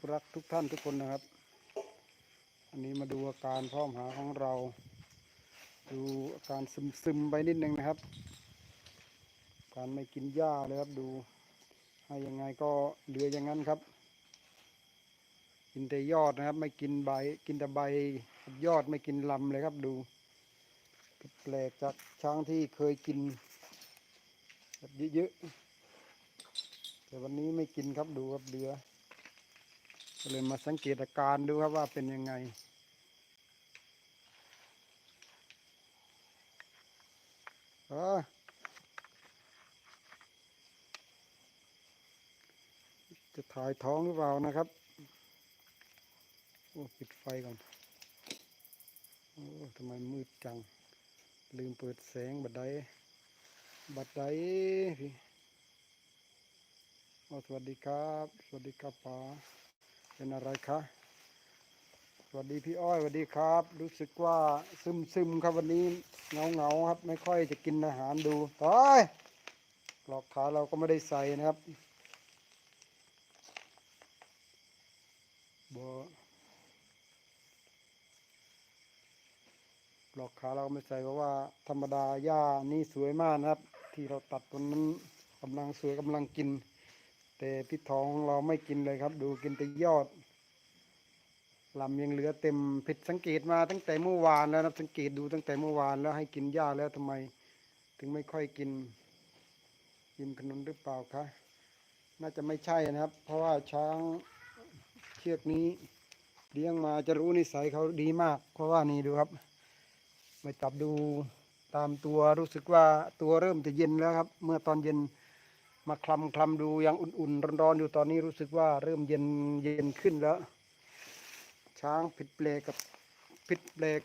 พรักทุกท่านทุกคนนะครับ อันนี้มาดูอาการพร้อมหาของเรา ดูอาการซึมซึมๆไปนิดนึงนะครับ การไม่กินหญ้าเลยครับดูให้ยังไงก็เหลืออย่างนั้นครับ กินแต่ยอดนะครับ ไม่กินใบ กินแต่ใบยอดไม่กินลำเลยครับดูแปลกจากช้างที่เคยกินแบบเยอะๆแต่วันนี้ไม่กินครับดูครับเหลือ ก็เลยมาสังเกตอาการดูครับว่าเป็นยังไงเออจะถ่ายท้องหรือเปล่านะครับโอ้ปิดไฟก่อน โอ้ทำไมมืดจัง ลืมเปิดแสงบัดใดบัดใดพี่สวัสดีครับ สวัสดีครับป๋า เป็นอะไรคะสวัสดีพี่อ้อยสวัสดีครับ รู้สึกว่าซึมซึมๆครับวันนี้เงาเงาครับ ไม่ค่อยจะกินอาหารดูตายปลอกขาเราก็ไม่ได้ใส่นะครับบปลอกขาเราก็ไม่ใส่เพราะว่าธรรมดาหญ้านี่สวยมากนะครับ ที่เราตัดตรงนั้นกำลังสวยกำลังกิน แต่พี่ทองของเราไม่กินเลยครับ ดูกินแต่ยอดลำยังเหลือเต็มผิดสังเกตมาตั้งแต่เมื่อวานแล้วนะสังเกตดูตั้งแต่เมื่อวานแล้วให้กินหญ้าแล้วทำไม ถึงไม่ค่อยกิน กินขนุนหรือเปล่าคะน่าจะไม่ใช่นะครับ เพราะว่าช้างเชือกนี้เลี้ยงมาจะรู้นิสัยเขาดีมาก เพราะว่านี่ดูครับมาจับดูตามตัวรู้สึกว่าตัวเริ่มจะเย็นแล้วครับ เมื่อตอนเย็น มาคลำคลำดูยังอุ่นๆร้อนๆอยู่ตอนนี้รู้สึกว่าเริ่มเย็นเย็นขึ้นแล้ว ช้างผิดเปลกกับผิดเปลก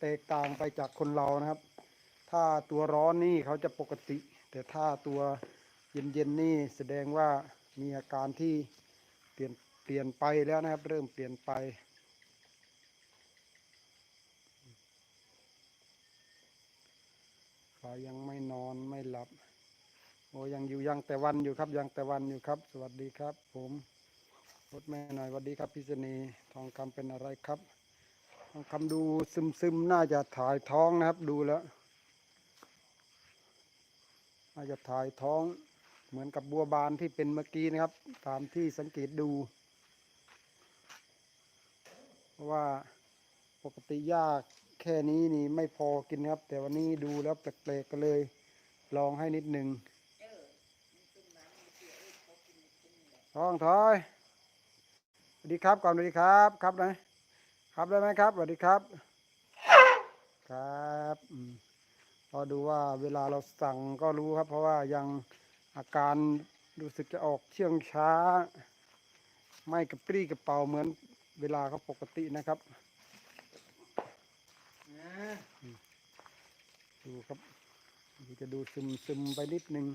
แตกต่างไปจากคนเรานะครับ ถ้าตัวร้อนนี่เขาจะปกติ แต่ถ้าตัวเย็นๆนี่แสดงว่ามีอาการที่เปลี่ยนเปลี่ยนไปแล้วนะครับ เริ่มเปลี่ยนไปเขายังไม่นอนไม่หลับ โอ้ยังอยู่ยังแต่วันอยู่ครับยังแต่วันอยู่ครับ สวัสดีครับ ผมรถแม่หน่อยสวัสดีครับพิษณีทองคำเป็นอะไรครับทองคำดูซึมซึมน่าจะถ่ายท้องนะครับ ดูแล้วน่าจะถ่ายท้องเหมือนกับบัวบานที่เป็นเมื่อกี้นะครับ ตามที่สังเกตดูเพราะว่าปกติยากแค่นี้นี่ไม่พอกินครับ แต่วันนี้ดูแล้วแปลกๆก็เลย ลองให้นิดหนึ่ง ท้องถอยสวัสดีครับก่อนสวัสดีครับ ครับนะครับได้ไหมครับสวัสดีครับ ครับพอดูว่าเวลาเราสั่งก็รู้ครับ เพราะว่ายังอาการรู้สึกจะออกเชื่องช้า ไม่กระปรี้กระเป๋าเหมือนเวลาเขาปกตินะครับดูครับจะดูซึมซึมไปนิดนึง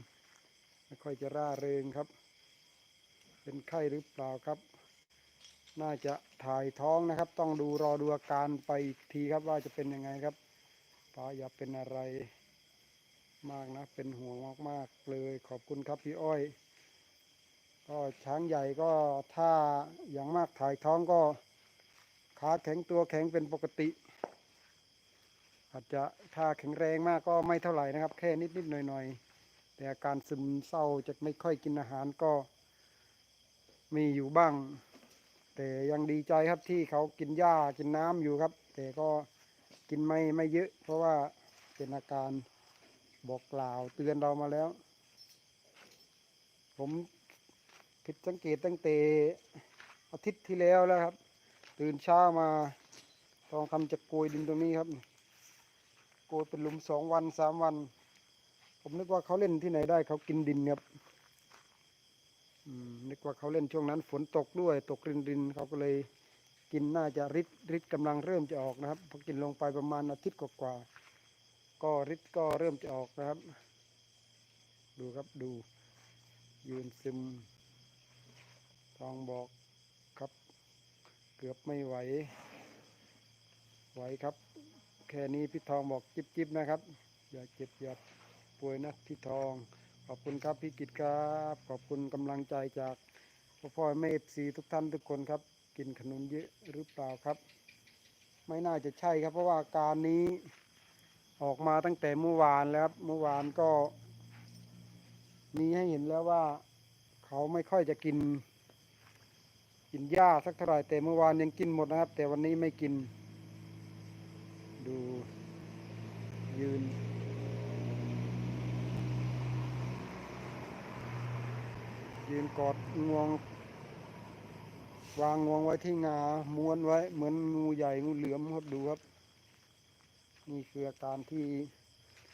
ไม่ค่อยจะร่าเริงครับ เป็นไข้หรือเปล่าครับ น่าจะถ่ายท้องนะครับ ต้องดูรอดูอาการไปอีกทีครับว่าจะเป็นยังไงครับป้าอย่าเป็นอะไรมากนะ เป็นห่วงมากๆเลยขอบคุณครับพี่อ้อย ก็ช้างใหญ่ก็ถ้าอย่างมากถ่ายท้องก็ขาแข็งตัวแข็งเป็นปกติ อาจจะถ้าแข็งแรงมากก็ไม่เท่าไหร่นะครับ แค่นิดๆหน่อยๆแต่อาการซึมเศร้าจะไม่ค่อยกินอาหารก็ มีอยู่บ้าง แต่ยังดีใจครับที่เขากินหญ้ากินน้ำอยู่ครับ แต่ก็กินไม่ไม่เยอะ เพราะว่าเป็นอาการบอกกล่าวเตือนเรามาแล้ว ผมผิดสังเกตตั้งแต่อาทิตย์ที่แล้วแล้วครับ ตื่นเช้ามาทองคำจะโกยดินตรงนี้ครับโกยเป็นหลุมสองวันสามวัน ผมนึกว่าเขาเล่นที่ไหนได้เขากินดินครับ นึกว่าเขาเล่นช่วงนั้นฝนตกด้วย ตกรินรินเขาก็เลยกินน่าจะฤทธิ์ฤทธิ์กำลังเริ่มจะออกนะครับพอกินลงไปประมาณอาทิตย์กว่าๆก็ฤทธิ์ก็เริ่มจะออกนะครับ ดูครับดู ยืนซึมทองบอกครับ เกือบไม่ไหว ไหวครับ แค่นี้พี่ทองบอกจิบจิบนะครับ อย่าเจ็บอย่าป่วยนะพี่ทอง ขอบคุณครับพี่กิตครับ ขอบคุณกำลังใจจากพ่อพ่อแม่เอฟซีทุกท่านทุกคนครับ กินขนุนเยอะหรือเปล่าครับ ไม่น่าจะใช่ครับ เพราะว่าอาการนี้ออกมาตั้งแต่เมื่อวานแล้วครับเมื่อวานก็ มีให้เห็นแล้วว่า เขาไม่ค่อยจะกิน กินหญ้าสักเท่าไหร่แต่เมื่อวานยังกินหมดนะครับ แต่วันนี้ไม่กิน ดูยืน ยืนกอดงวง วางงวงไว้ที่งา ม้วนไว้ เหมือนงูใหญ่งูเหลือมครับดูครับ นี่คืออาการที่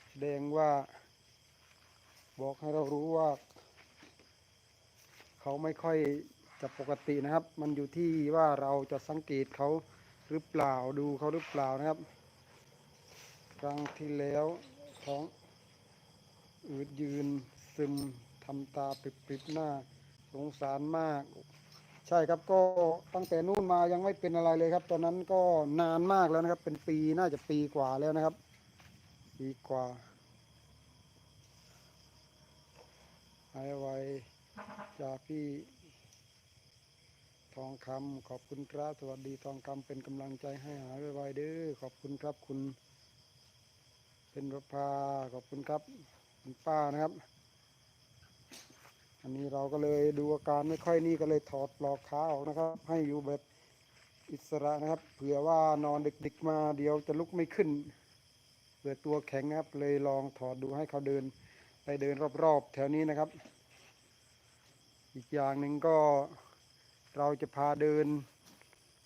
แสดงว่า บอกให้เรารู้ว่า เขาไม่ค่อยจะปกตินะครับ มันอยู่ที่ว่าเราจะสังเกตเขาหรือเปล่าดูเขาหรือเปล่านะครับครั้งที่แล้วท้องอืดยืนซึม ทำตาปิบๆหน้าสงสารมาก ใช่ครับก็ตั้งแต่นู่นมายังไม่เป็นอะไรเลยครับ ตอนนั้นก็นานมากแล้วนะครับ เป็นปีน่าจะปีกว่าแล้วนะครับ ปีกว่าหายไวจากพี่ทองคำขอบคุณครับสวัสดีทองคำเป็นกำลังใจให้หายไวๆเด้อขอบคุณครับคุณเป็นประภาขอบคุณครับคุณป้านะครับ อันนี้เราก็เลยดูอาการไม่ค่อยนี่ก็เลยถอดปลอกขาออกนะครับ ให้อยู่แบบอิสระนะครับ เผื่อว่านอนดึกๆมาเดี๋ยวจะลุกไม่ขึ้นเผื่อตัวแข็งนะครับ เลยลองถอดดูให้เขาเดิน ไปเดินรอบๆ แถวนี้นะครับ อีกอย่างหนึ่งก็เราจะพาเดิน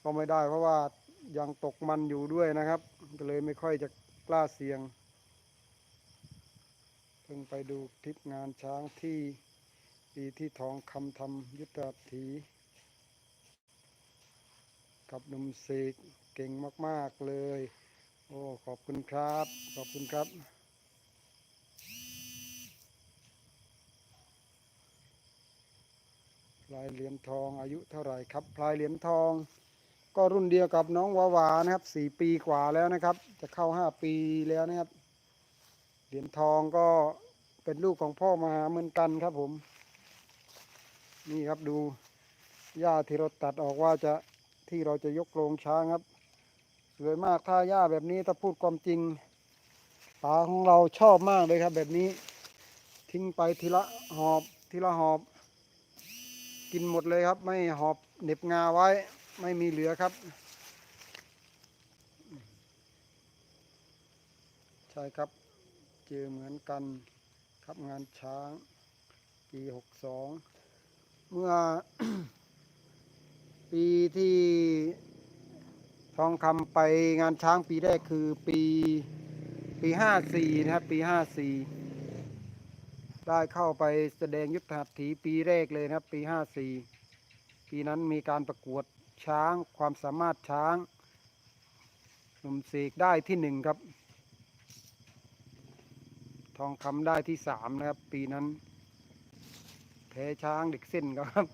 ก็ไม่ได้เพราะว่ายังตกมันอยู่ด้วยนะครับ ก็เลยไม่ค่อยจะกล้าเสี่ยงเพิ่งไปดูคลิปงานช้างที่ ปีที่ทองคำทำยุทธหัตถีกับหนุ่มเสกเก่งมาก ๆ เลย โอ้ ขอบคุณครับ ขอบคุณครับ พลายเหรียญทองอายุเท่าไหร่ครับ พลายเหรียญทอง ก็รุ่นเดียวกับน้องวาวานะครับสี่ปีกว่าแล้วนะครับ จะเข้าห้าปีแล้วนะครับ เหรียญทองก็เป็นลูกของพ่อมาเหมือนกันครับผม นี่ครับดูหญ้าที่เราตัดออกว่าจะที่เราจะยกโรงช้างครับ สวยมากถ้าหญ้าแบบนี้ถ้าพูดความจริงตาของเราชอบมากเลยครับ แบบนี้ ทิ้งไปทีละหอบทีละหอบ กินหมดเลยครับ ไม่หอบเน็บงาไว้ ไม่มีเหลือครับ ใช่ครับ เจอเหมือนกันครับงานช้างปีหกสอง เมื่อปีที่ทองคำไปงานช้างปีแรกคือปีปีห้าสี่นะครับปีห้าสี่ได้เข้าไปแสดงยุทธหัตถีปีแรกเลยนะครับ ปีห้าสี่ปีนั้นมีการประกวดช้างความสามารถช้างหนุ่มเสกได้ที่หนึ่งครับ ทองคำได้ที่สามนะครับ ปีนั้น แพ้ช้างเด็กเส้นครับ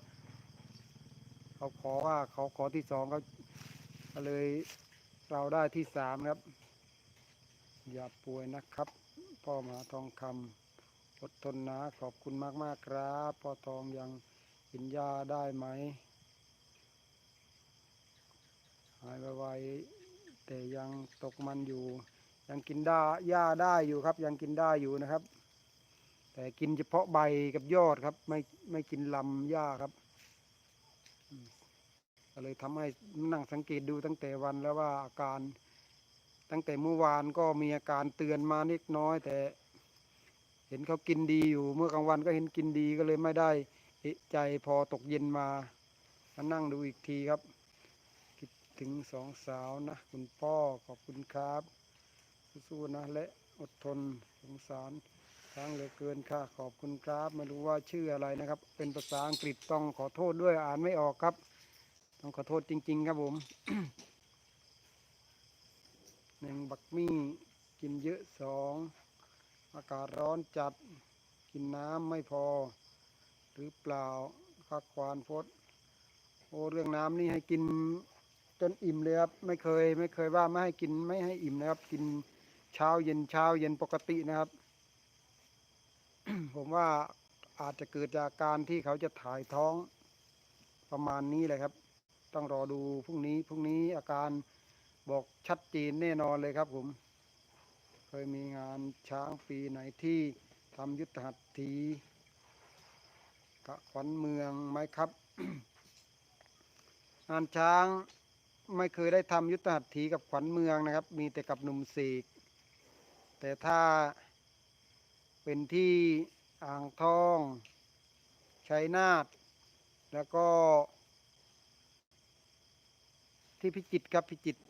เขาขอว่าเขาขอที่สองเขาก็เลยเราได้ที่สามครับ อย่าป่วยนะครับ พ่อมหาทองคำอดทนนะขอบคุณมากมากๆครับพ่อทองยังกินยาได้ไหมหายไวๆแต่ยังตกมันอยู่ ยังกินได้หญ้าได้อยู่ครับ ยังกินได้อยู่นะครับ แต่กินเฉพาะใบกับยอดครับ ไม่ไม่กินลำหญ้าครับก็เลยทำให้นั่งสังเกตดูตั้งแต่วันแล้วว่าอาการ ตั้งแต่เมื่อวานก็มีอาการเตือนมานิดน้อย แต่ เห็นเขากินดีอยู่ เมื่อกลางวันก็เห็นกินดีก็เลยไม่ได้เอะใจพอตกเย็นมามานั่งดูอีกทีครับ คิดถึงสองสาวนะ คุณพ่อขอบคุณครับสู้ๆนะ และอดทนสงสาร ช้งเหลือเกินค่ะ ขอบคุณครับไม่รู้ว่าชื่ออะไรนะครับ เป็นภาษาอังกฤษต้องขอโทษด้วยอ่านไม่ออกครับ ต้องขอโทษจริง ๆ ครับผมแมงบักมี่กินเยอะสองอากาศร้อนจัด กินน้ำไม่พอ หรือเปล่าพักควานพดโอ้เรื่องน้ำนี่ให้กินจนอิ่มเลยครับไม่เคยไม่เคยว่าไม่ให้กินไม่ให้อิ่มนะครับ กินเช้าเย็นเช้าเย็นปกตินะครับ ผมว่าอาจจะเกิดจากการที่เขาจะถ่ายท้องประมาณนี้เลยครับ ต้องรอดูพรุ่งนี้พรุ่งนี้อาการบอกชัดเจนแน่นอนเลยครับผม เคยมีงานช้างปีไหนที่ทำยุทธหัตถีกะขวัญเมืองไหมครับ งานช้างไม่เคยได้ทำยุทธหัตถีกับขวัญเมืองนะครับ มีแต่กับหนุ่มเสกแต่ถ้า เป็นที่อ่างทองชัยนาทแล้วก็ ที่พิจิตรครับพิจิตร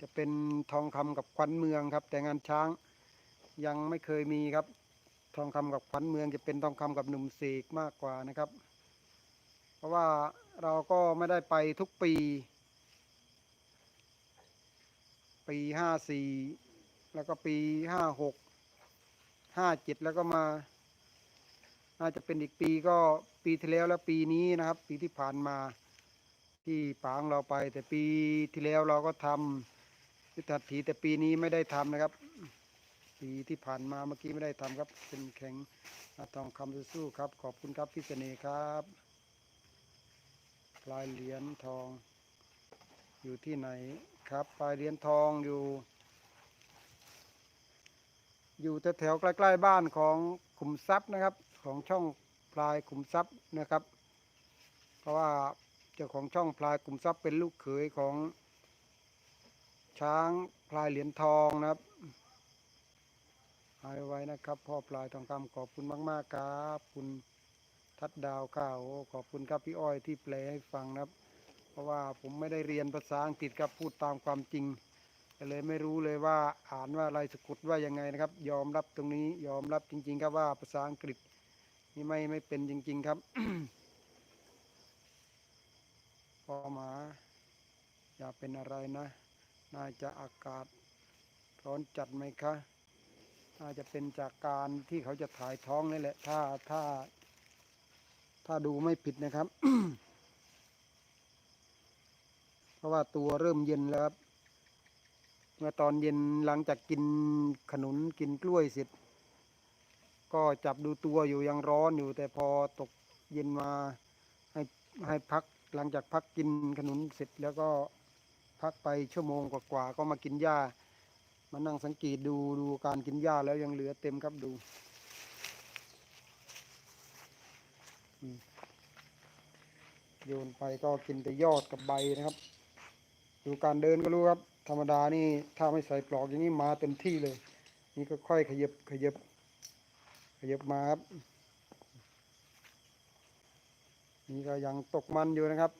จะเป็นทองคำกับขวัญเมืองครับ แต่งานช้างยังไม่เคยมีครับ ทองคำกับขวัญเมืองจะเป็นทองคำกับหนุ่มเสกมากกว่านะครับ เพราะว่าเราก็ไม่ได้ไปทุกปี ปีห้าสี่แล้วก็ปีห้าหก ห้าเจ็ดแล้วก็มา น่าจะเป็นอีกปีก็ปีที่แล้วแล้วปีนี้นะครับ ปีที่ผ่านมาที่ปางเราไป แต่ปีที่แล้วเราก็ทำยุทธถีแต่ปีนี้ไม่ได้ทำนะครับ ปีที่ผ่านมาเมื่อกี้ไม่ได้ทำครับเป็นแข็งอาทองคำสู้ๆครับ ขอบคุณครับพี่เสน่ห์ครับปลายเหรียญทองอยู่ที่ไหนครับ ปลายเหรียญทองอยู่ อยู่แถวๆใกล้ๆบ้านของขุมทรัพย์นะครับ ของช่องพลายขุมทรัพย์นะครับ เพราะว่าเจ้าของช่องพลายขุมทรัพย์เป็นลูกเขยของ ช้างพลายเหรียญทองนะครับหายไว้นะครับพ่อพลายทองคำขอบคุณมาก ๆ ครับ คุณทัดดาวข้าวขอบคุณครับพี่อ้อยที่แปลให้ฟังนะครับ เพราะว่าผมไม่ได้เรียนภาษาอังกฤษครับพูดตามความจริง เลยไม่รู้เลยว่าอ่านว่าอะไรสะกดว่ายังไงนะครับ ยอมรับตรงนี้ยอมรับจริง ๆ ครับว่าภาษาอังกฤษนี่ไม่ไม่เป็นจริง ๆ ครับพอหมาอย่าเป็นอะไรนะ น่าจะอากาศร้อนจัดไหมคะน่าจะเป็นจากการที่เขาจะถ่ายท้องนี่แหละ ถ้าถ้า ถ้าดูไม่ผิดนะครับ เพราะว่าตัวเริ่มเย็นแล้วครับ เมื่อตอนเย็นหลังจากกินขนุนกินกล้วยเสร็จ ก็จับดูตัวอยู่ยังร้อนอยู่แต่พอตกเย็นมาให้ให้พักหลังจากพักกินขนุนเสร็จแล้วก็พักไปชั่วโมงกว่าๆก็มากินหญ้ามานั่งสังเกตดูดูการกินหญ้าแล้วยังเหลือเต็มครับดูโยนไปก็กินแต่ยอดกับใบนะครับ ดูการเดินก็รู้ครับ ธรรมดานี่ถ้าไม่ใส่ปลอกอย่างนี้มาเต็มที่เลย นี่ก็ค่อยขยับขยับขยับมาครับนี่ก็ยังตกมันอยู่นะครับ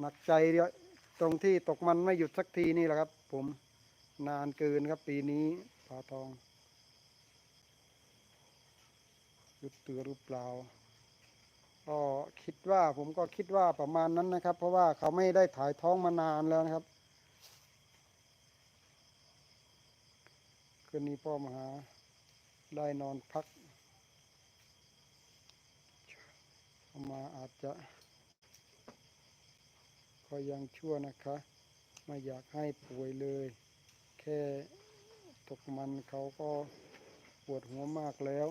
หนักใจเดียวตรงที่ตกมันไม่หยุดสักทีนี่แหละครับ ผมนานเกินครับปีนี้ปลาทองหยุดเตัวหรือเปล่า ก็คิดว่าผมก็คิดว่าประมาณนั้นนะครับ เพราะว่าเขาไม่ได้ถ่ายท้องมานานแล้วนะครับคืนนี้พ่อมาหาได้นอนพักมาอาจจะก็ยังชั่วนะคะ ไม่อยากให้ป่วยเลย แค่ตกมันเขาก็ปวดหัวมากแล้ว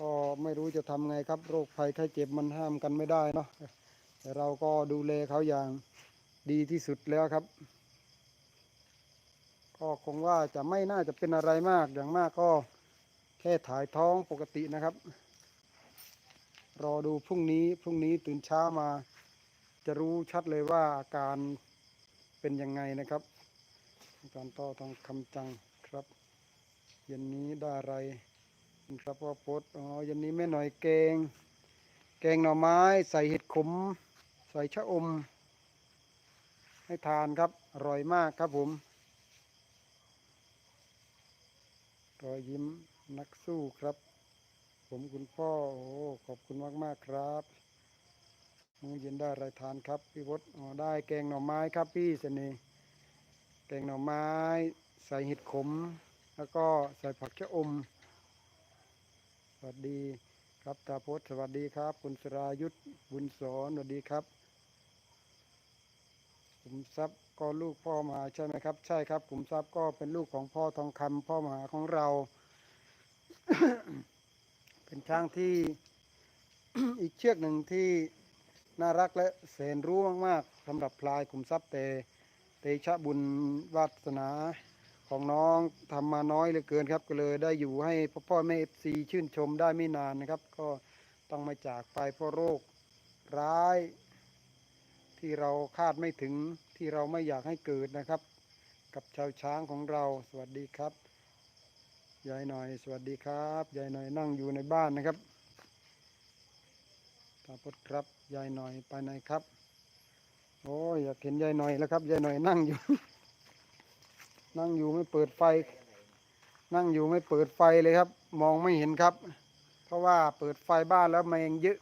ก็ไม่รู้จะทำไงครับ โรคภัยไข้เจ็บมันห้ามกันไม่ได้เนาะแต่เราก็ดูแลเขาอย่างดีที่สุดแล้วครับ ก็คงว่าจะไม่น่าจะเป็นอะไรมากอย่างมากก็แค่ถ่ายท้องปกตินะครับ รอดูพรุ่งนี้พรุ่งนี้ตื่นเช้ามา จะรู้ชัดเลยว่าอาการเป็นยังไงนะครับอาการต่อทองคำจังครับ เย็นนี้ได้อะไร ครับว่าโพดอ๋อย็นนี้แม่หน่อยแกง แกงหน่อไม้ใส่เห็ดขม ใส่ชะอม ให้ทานครับ อร่อยมากครับผมรอยยิ้มนักสู้ครับ ผมคุณพ่อโอ้ขอบคุณมากมากครับมื้อเย็นได้อะไรทานครับ พี่พศอ๋อได้แกงหน่อไม้ครับพี่เสน่ห์แกงหน่อไม้ ใส่เห็ดขม แล้วก็ใส่ผักชะอม วัสดีครับตาพศสวัสดีครับ คุณสรายุทธบุญสอนสวัสดีครับขุมทรัพย์ก็ลูกพ่อมหาใช่ไหมครับ ใช่ครับขุมทรัพย์ก็เป็นลูกของพ่อทองคำพ่อมหาของเรา เป็นช้างที่อีกเชือกหนึ่งที่น่ารักและแสนรู้มากๆสำหรับพลายขุมทรัพย์แต่เตชะบุญวาสนา ของน้องทำมาน้อยเหลือเกินครับ ก็เลยได้อยู่ให้พ่อพ่อแม่เอฟซีชื่นชมได้ไม่นานนะครับ ก็ต้องมาจากไปเพราะโรคร้าย ที่เราคาดไม่ถึงที่เราไม่อยากให้เกิดนะครับ กับชาวช้างของเราสวัสดีครับยายหน่อย สวัสดีครับยายหน่อยนั่งอยู่ในบ้านนะครับตาพดครับยายหน่อยไปไหนครับ โอ้ยอยากเห็นยายหน่อยแล้วครับยายหน่อยนั่งอยู่ นั่งอยู่ไม่เปิดไฟ นั่งอยู่ไม่เปิดไฟเลยครับ มองไม่เห็นครับ เพราะว่าเปิดไฟบ้านแล้วแมงเยอะ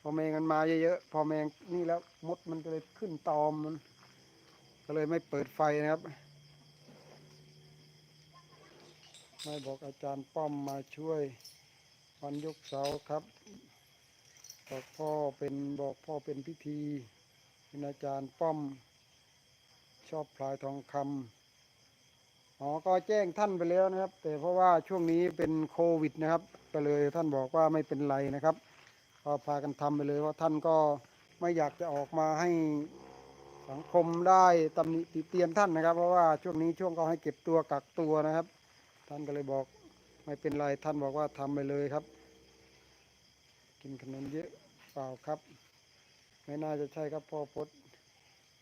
พอแมงมันมาเยอะๆ พอแมงนี่แล้วมดมันก็เลยขึ้นตอมมัน ก็เลยไม่เปิดไฟนะครับ ไม่บอกอาจารย์ป้อมมาช่วยวันยกเสาครับบอกพ่อเป็นบอกพ่อเป็นพิธีเป็นอาจารย์ป้อมชอบพลายทองคำ อ๋อก็แจ้งท่านไปแล้วนะครับ แต่เพราะว่าช่วงนี้เป็นโควิดนะครับก็เลยท่านบอกว่าไม่เป็นไรนะครับก็พากันทำไปเลยว่าท่านก็ไม่อยากจะออกมาให้สังคมได้ตำหนิติเตียนท่านนะครับ เพราะว่าช่วงนี้ช่วงเขาให้เก็บตัวกักตัวนะครับ ท่านก็เลยบอกไม่เป็นไรท่านบอกว่าทำไปเลยครับ กินขนมเยอะเปล่าครับ ไม่น่าจะใช่ครับพ่อพด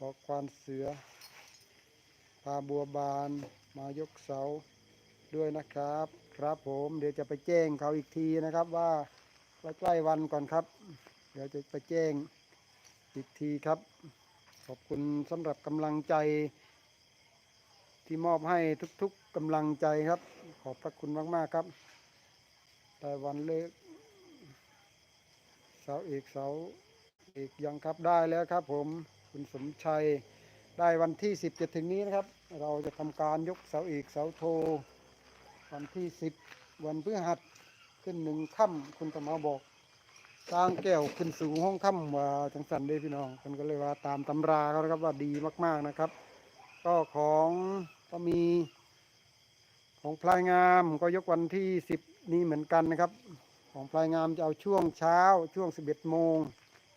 บอกควานเสือพาบัวบาน มายกเสาด้วยนะครับ ครับผมเดี๋ยวจะไปแจ้งเขาอีกทีนะครับว่าใกล้วันก่อนครับ เดี๋ยวจะไปแจ้งอีกทีครับ ขอบคุณสำหรับกำลังใจ ที่มอบให้ทุกๆกำลังใจครับ ขอบพระคุณมากๆครับแต่วันเลิกเสาเอกเสาเอกยังครับได้แล้วครับผมคุณสมชัยได้วันที่สิบจะถึงนี้นะครับ เราจะทำการยกเสาเอกเสาโท วันที่สิบวันพฤหัสขึ้นหนึ่งค่ำคุณตมาบอก สร้างแก้วขึ้นสูงห้องค่ำว่าจังสันเด้พี่น้องคนก็เลยว่าตามตำราเขานะครับว่าดีมากๆนะครับ ก็ของก็มีของพลายงามก็ยกวันที่สิบนี้เหมือนกันนะครับ ของพลายงามจะเอาช่วงเช้าช่วงสิบเอ็ดโมง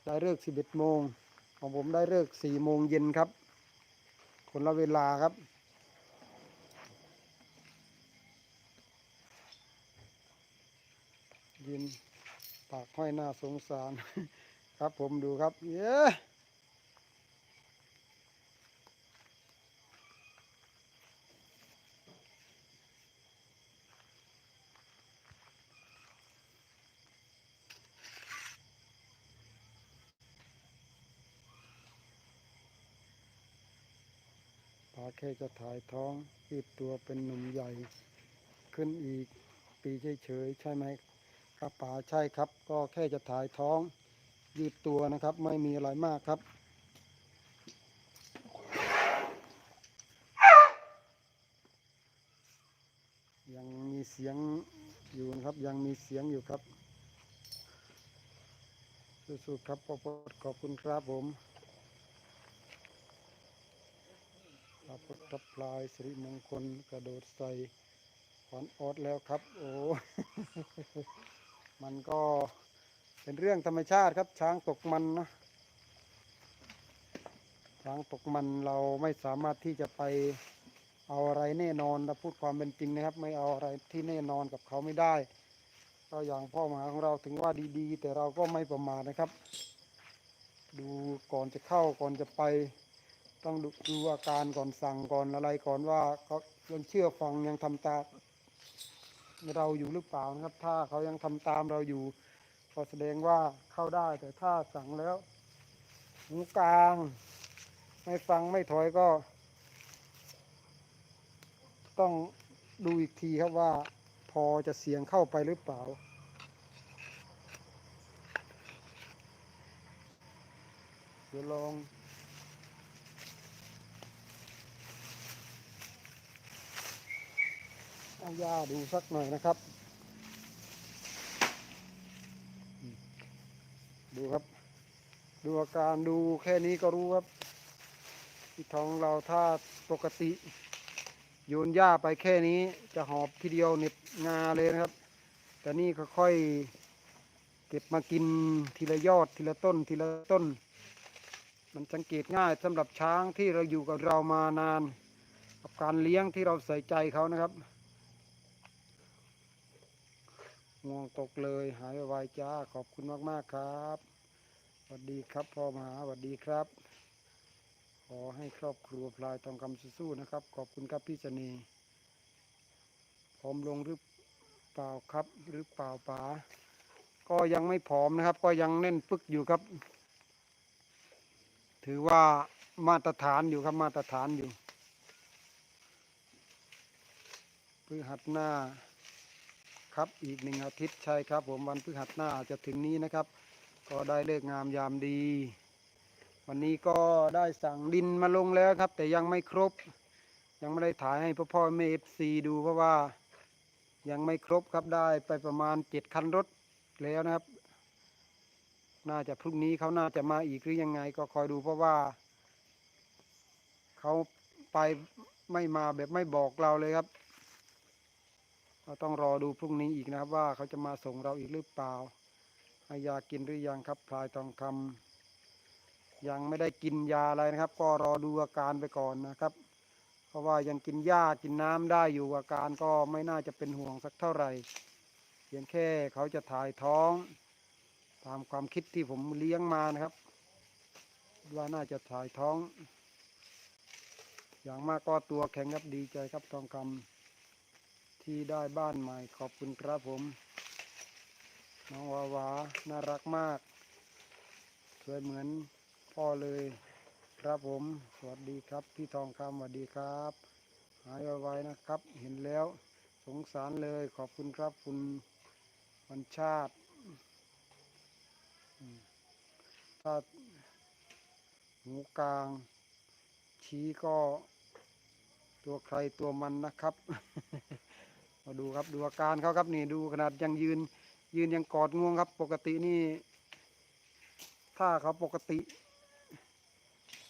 ได้เลิกสิบเอ็ดโมงของผมได้เลิกสี่โมงเย็นครับ คนละเวลาครับ ยินปากห้อยหน้าสงสาร ครับผมดูครับ เย้ ค่จะถ่ายท้องยืดตัวเป็นหนุ่มใหญ่ ขึ้นอีกปีเฉยๆใช่ไหมครับป๋าใช่ครับ ก็แค่จะถ่ายท้องยืดตัวนะครับ ไม่มีอะไรมากครับยังมีเสียงอยู่นะครับยังมีเสียงอยู่ครับสู้ๆครับพ่อพดขอบคุณครับผมพ ระพุทธพลายสิริมงคลกระโดดใส่ขอนออดแล้วครับ โอ้ มันก็เป็นเรื่องธรรมชาติครับ ช้างตกมันนะช้างตกมันเราไม่สามารถที่จะไปเอาอะไรแน่นอนเราพูดความเป็นจริงนะครับ ไม่เอาอะไรที่แน่นอนกับเขาไม่ได้ก็อย่างพ่อหมาของเราถึงว่าดีๆ แต่เราก็ไม่ประมาทนะครับ ดูก่อนจะเข้าก่อนจะไป ต้องดูอาการก่อนสั่งก่อนอะไรก่อนว่าเขายังเชื่อฟังยังทำตามเราอยู่หรือเปล่านะครับ ถ้าเขายังทำตามเราอยู่ก็แสดงว่าเข้าได้แต่ถ้าสั่งแล้วหูกลาง ไม่ฟังไม่ถอยก็ ต้องดูอีกทีครับว่า พอจะเสียงเข้าไปหรือเปล่าเดี๋ยวลอง เอายาดูสักหน่อยนะครับ ดูครับ ดูอาการดูแค่นี้ก็รู้ครับที่ท้องเราถ้าปกติ โยนหญ้าไปแค่นี้จะหอบทีเดียวเน็บงาเลยนะครับ แต่นี่ค่อยๆเกก็บมากินทีละยอดทีละต้นทีละต้น มันสังเกตง่ายสำหรับช้างที่เราอยู่กับเรามานานกับการเลี้ยงที่เราใส่ใจเขานะครับ ง่วงตกเลย หายไวจ้าขอบคุณมาก ๆ ครับสวัสดีครับพ่อมหาสวัสดีครับ ขอให้ครอบครัวพลายทองคำสู้ๆนะครับ ขอบคุณครับพี่จนีพร้อมลงหรือเปล่าครับหรือเปล่าป๋าก็ยังไม่ผอมนะครับ ก็ยังแน่นปึกอยู่ครับ ถือว่ามาตรฐานอยู่ครับมาตรฐานอยู่พฤหัสหน้า ครับอีกหนึ่งอาทิตย์ใช่ครับ ผมวันพฤหัสหน้าอาจจะถึงนี้นะครับ ก็ได้เลิกงามยามดี วันนี้ก็ได้สั่งดินมาลงแล้วครับ แต่ยังไม่ครบ ยังไม่ได้ถ่ายให้พ่อพ่อแม่เอฟซีดูเพราะว่ายังไม่ครบครับได้ไปประมาณเจ็ดคันรถแล้วนะครับ น่าจะพรุ่งนี้เขาน่าจะมาอีกหรือยังไง ก็คอยดูเพราะว่าเขาไปไม่มาแบบไม่บอกเราเลยครับ เราต้องรอดูพรุ่งนี้อีกนะครับว่าเขาจะมาส่งเราอีกหรือเปล่าให้ยากินหรือยังครับพลายทองคำยังไม่ได้กินยาอะไรนะครับ ก็รอดูอาการไปก่อนนะครับ เพราะว่ายังกินหญ้ากินน้ำได้อยู่อาการก็ไม่น่าจะเป็นห่วงสักเท่าไหร่เพียงแค่เขาจะถ่ายท้อง ตามความคิดที่ผมเลี้ยงมานะครับ ว่าน่าจะถ่ายท้อง อย่างมากก็ตัวแข็งครับดีใจครับทองคำ ที่ได้บ้านใหม่ขอบคุณครับผม น้องวาวาน่ารักมาก สวยเหมือนพ่อเลย ครับผม สวัสดีครับ พี่ทองคำสวัสดีครับ หายไวๆนะครับ เห็นแล้วสงสารเลยขอบคุณครับคุณวันชาติถ้าหูกลาง ชี้ก็ตัวใครตัวมันนะครับ มาดูครับดูอาการเขาครับนี่ดูขนาดยังยืน ยืนยังกอดงวงครับ ปกตินี่ถ้าเขาปกติ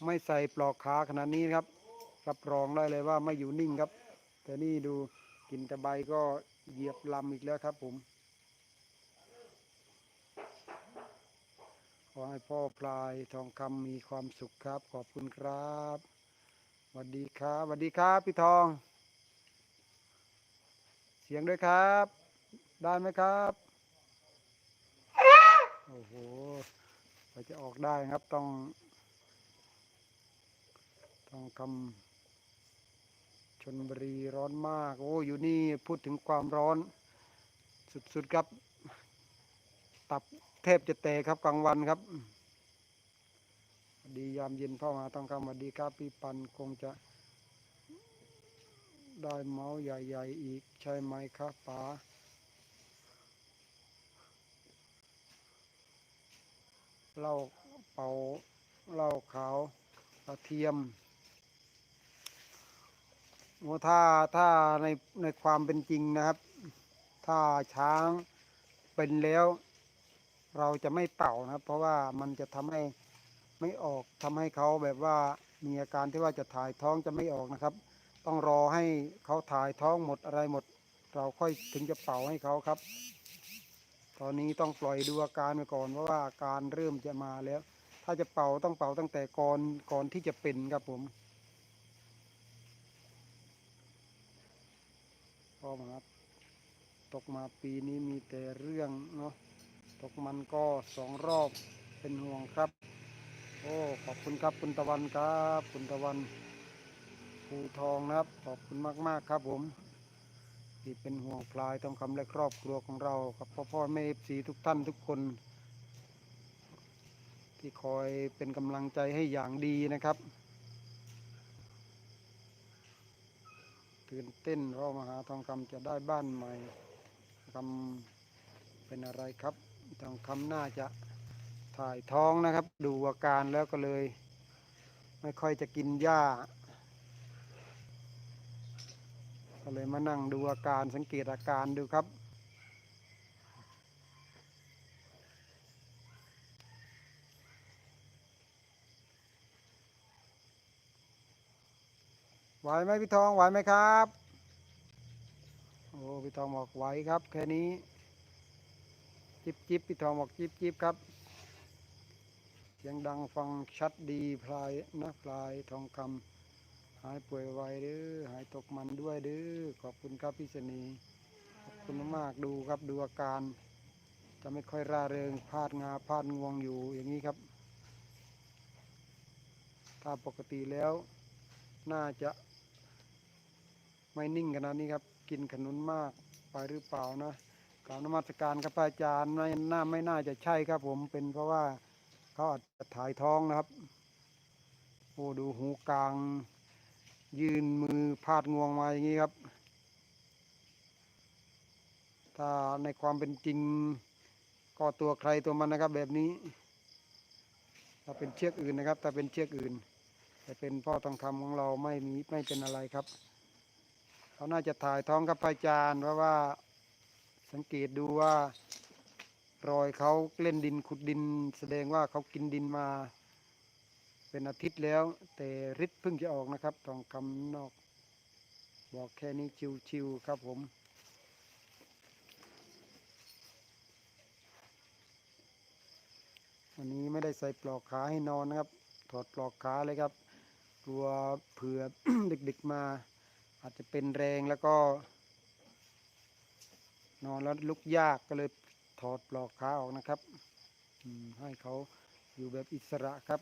ไม่ใส่ปลอกขาขนาดนี้ครับรับรองได้เลยว่าไม่อยู่นิ่งครับ แต่นี่ดูกินต่ใบก็เหยียบลำอีกแล้วครับผมขอให้พ่อพลายทองคำมีความสุขครับ ขอบคุณครับสวัสดีครับสวัสดีครับพี่ทอง เสียงด้วยครับ ได้ไหมครับ โอ้โหกว่าจะออกได้ครับต้อง ต้องคำชนบุรีร้อนมาก โอ้อยู่นี่พูดถึงความร้อน สุดๆครับ ตับแทบจะแตกครับกลางวันครับ ดียามเย็นพ่อมาต้องคำสวัสดีครับพี่ปันคงจะ ได้เมาส์ใหญ่ ๆ อีกใช่ไหมครับป๋าเหล้าเป่าเหล้าขาวกระเทียมโอ้ถ้าถ้าในในความเป็นจริงนะครับ ถ้าช้างเป็นแล้ว เราจะไม่เป่านะครับ เพราะว่ามันจะทำให้ไม่ออกทำให้เขาแบบว่ามีอาการที่ว่าจะถ่ายท้องจะไม่ออกนะครับ ต้องรอให้เขาถ่ายท้องหมดอะไรหมด เราค่อยถึงจะเป่าให้เขาครับ ตอนนี้ต้องปล่อยดูอาการไปก่อนเพราะว่าอาการเริ่มจะมาแล้ว ถ้าจะเป่าต้องเป่าตั้งแต่ก่อนก่อนที่จะเป็นครับผมก็มาครับตกมาปีนี้มีแต่เรื่องเนาะตกมันก็สองรอบเป็นห่วงครับ โอ้ขอบคุณครับคุณตะวันครับคุณตะวัน ภูทองนะครับ ขอบคุณมาก ๆ ครับผมที่เป็นห่วงพลายทองคำและครอบครัวของเรากับพ่อพ่อแม่เอฟซีทุกท่านทุกคน ที่คอยเป็นกำลังใจให้อย่างดีนะครับตื่นเต้นเพราะมหาทองคำจะได้บ้านใหม่คำเป็นอะไรครับ ทองคำน่าจะถ่ายท้องนะครับ ดูอาการแล้วก็เลย ไม่ค่อยจะกินหญ้า ก็เลยมานั่งดูอาการสังเกตอาการดูครับ ไหวไหมพี่ทองไหวไหมครับ โอ้พี่ทองบอกไหวครับ แค่นี้จิบจิบพี่ทองบอกจิบจิบครับเสียงดังฟังชัดดีพลายนะพลายทองคำายป่วยไวเด้อหายตกมันด้วยเด้อขอบคุณครับพี่เสนีขอบคุณมากๆดูครับดูอาการ จะไม่ค่อยร่าเริงพลาดงาพลาดงวงอยู่อย่างนี้ครับถ้าปกติแล้ว น่าจะไม่นิ่งขนาดนี้ครับ กินขนุนมากไปหรือเปล่านะกรารนมัสการครับอาจารย์ไม่น่าไม่น่าจะใช่ครับผมเป็นเพราะว่าเขาอาจจะถ่ายท้องนะครับ โอ้ดูหูกลาง ยืนมือพาดงวงมาอย่างนี้ครับ ถ้าในความเป็นจริงก็ตัวใครตัวมันนะครับแบบนี้ ถ้าเป็นเชือกอื่นนะครับ ถ้าเป็นเชือกอื่นแต่เป็นพ่อทองคำของเราไม่มีไม่เป็นอะไรครับเขาน่าจะถ่ายท้องกับพระอาจารย์เพราะว่าสังเกตดูว่ารอยเขาเล่นดินขุดดิน แสดงว่าเขากินดินมา เป็นอาทิตย์แล้ว แต่ฤทธิ์เพิ่งจะออกนะครับ ทองคำนอก บอกแค่นี้ชิวๆครับผมวันนี้ไม่ได้ใส่ปลอกขาให้นอนนะครับ ถอดปลอกขาเลยครับ กลัวเผื่อดึกๆมา อาจจะเป็นแรงแล้วก็ นอนแล้วลุกยากก็เลยถอดปลอกขาออกนะครับให้เขาอยู่แบบอิสระครับ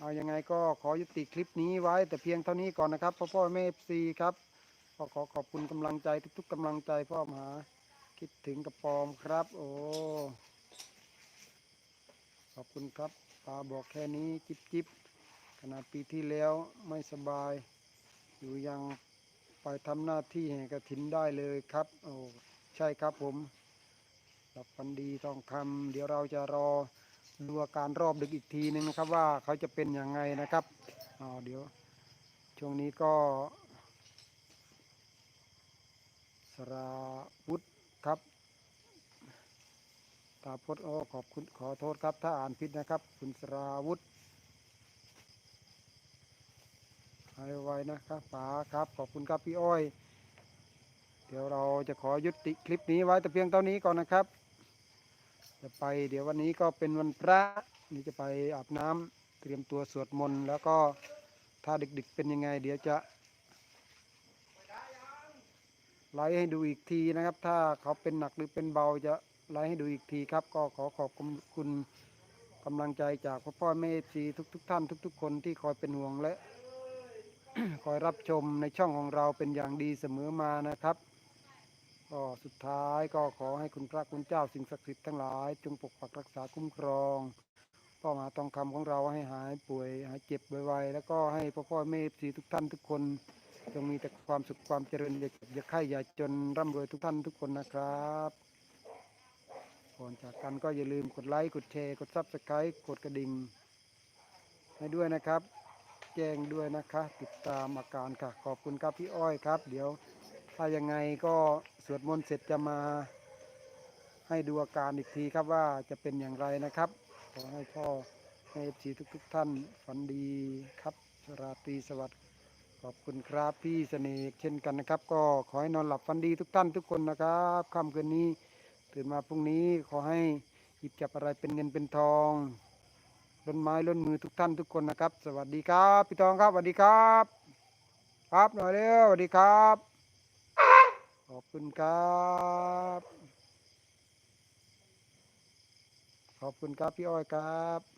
เอายังไงก็ขอยุติคลิปนี้ไว้แต่เพียงเท่านี้ก่อนนะครับพ่อพ่อแม่ซีครับก็ขอขอบคุณกำลังใจทุกๆกำลังใจพ่อมหาคิดถึงกระปอมครับ โอ้ขอบคุณครับตาบอกแค่นี้จิบจิบขนาดปีที่แล้วไม่สบาย อยู่ยังไปทำหน้าที่แห่งกระถินได้เลยครับโอ้ใช่ครับผมหลับฟันดีทองคำเดี๋ยวเราจะรอ ดูอาการรอบดึกอีกทีนึงนะครับว่าเขาจะเป็นยังไงนะครับอ๋อเดี๋ยวช่วงนี้ก็สราวุธครับตาพจน์โอ้ขอบคุณขอโทษครับ ถ้าอ่านผิดนะครับ คุณสราวุธหายไวนะครับป๋าครับ ขอบคุณครับพี่อ้อย เดี๋ยวเราจะขอยุติคลิปนี้ไว้แต่เพียงเท่านี้ก่อนนะครับ จะไป เดี๋ยววันนี้ก็เป็นวันพระนี่จะไปอาบน้ำเตรียมตัวสวดมนต์แล้วก็ถ้าดึกๆเป็นยังไง เดี๋ยวจะไลฟ์ให้ดูอีกทีนะครับ ถ้าเขาเป็นหนักหรือเป็นเบาจะไลฟ์ให้ดูอีกทีครับ ก็ขอขอบคุณกำลังใจจากพ่อพ่อแม่ซีทุกทกท่านทุก ๆ คนที่คอยเป็นห่วงและคอยรับชมในช่องของเราเป็นอย่างดีเสมอมานะครับ ก็สุดท้ายก็ขอให้คุณพระคุณเจ้าสิ่งศักดิ์สิทธิ์ทั้งหลาย จงปกปักรักษาคุ้มครองพ่อมหาทองคำของเราให้หายป่วยหายเจ็บไวๆแล้วก็ให้พ่อพ่อแม่ซีทุกท่านทุกคนจงมีแต่ความสุขความเจริญอย่าเจ็บอย่าไข้อย่าจนร่ำรวยทุกท่านทุกคนนะครับก่อนจากกันก็อย่าลืมกดไลค์กดแชร์กดซับสไครต์กดกระดิ่งให้ด้วยนะครับ แจ้งด้วยนะคะ ติดตามอาการค่ะ ขอบคุณครับพี่อ้อยครับ เดี๋ยว ถ้ายังไงก็สวดมนต์เสร็จจะมาให้ดูอาการอีกทีครับว่าจะเป็นอย่างไรนะครับ ขอให้พ่อให้เอฟซีทุกท่านฝันดีครับราตรีสวัสดิ์ขอบคุณครับพี่เสน่ห์เช่นกันนะครับ ก็ขอให้นอนหลับฝันดีทุกท่านทุกคนนะครับค่ำคืนนี้ตื่นมาพรุ่งนี้ขอให้หยิบจับอะไรเป็นเงินเป็นทองล้นไม้ล้นมือทุกท่านทุกคนนะครับ สวัสดีครับ พี่ทองครับสวัสดีครับ ครับหน่อยเร็วสวัสดีครับ ขอบคุณครับ ขอบคุณครับพี่อ้อยครับ